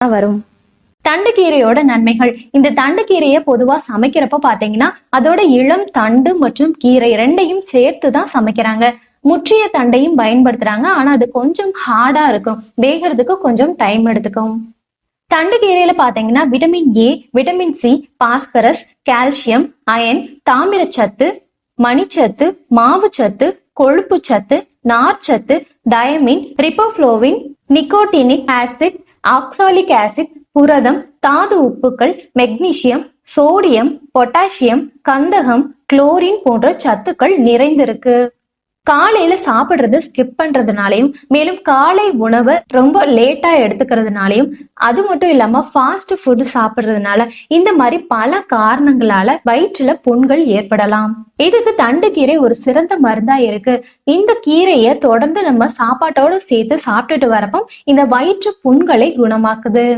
வரும். தண்டுக்கீரையோட நன்மைகள். இந்த தண்டுக்கீரையை பொதுவா சமைக்கிறப்ப பாத்தீங்கன்னா அதோட இளம் தண்டு மற்றும் கீரை ரெண்டையும் சேர்த்து தான் சமைக்கிறாங்க. முற்றிய தண்டையும் பயன்படுத்துறாங்க. ஆனா அது கொஞ்சம் ஹார்டா இருக்கும். வேகிறதுக்கு கொஞ்சம் டைம் எடுத்துக்கும். தண்டுக்கீரையில பாத்தீங்கன்னா vitamin A vitamin C phosphorus calcium iron தாமிரச்சத்து மணிச்சத்து மாவுச்சத்து கொழுப்பு சத்து நார்ச்சத்து thiamine riboflavin nicotinic acid oxalic acid புரதம் தாது உப்புக்கள் மெக்னீசியம் சோடியம் பொட்டாசியம் கந்தகம் குளோரின் போன்ற சத்துக்கள் நிறைந்திருக்கு. காலையில சாப்பிடுறது ஸ்கிப் பண்றதுனாலையும் மேலும் காலை உணவை ரொம்ப லேட்டா எடுத்துக்கிறதுனாலையும் அது மட்டும் இல்லாம ஃபாஸ்ட் ஃபுட் சாப்பிடுறதுனால இந்த மாதிரி பல காரணங்களால வயிற்றுல புண்கள் ஏற்படலாம். இதுக்கு தண்டுக்கீரை ஒரு சிறந்த மருந்தா இருக்கு. இந்த கீரையை தொடர்ந்து நம்ம சாப்பாட்டோட சேர்த்து சாப்பிட்டுட்டு வரப்போ இந்த வயிற்று புண்களை குணமாக்குது.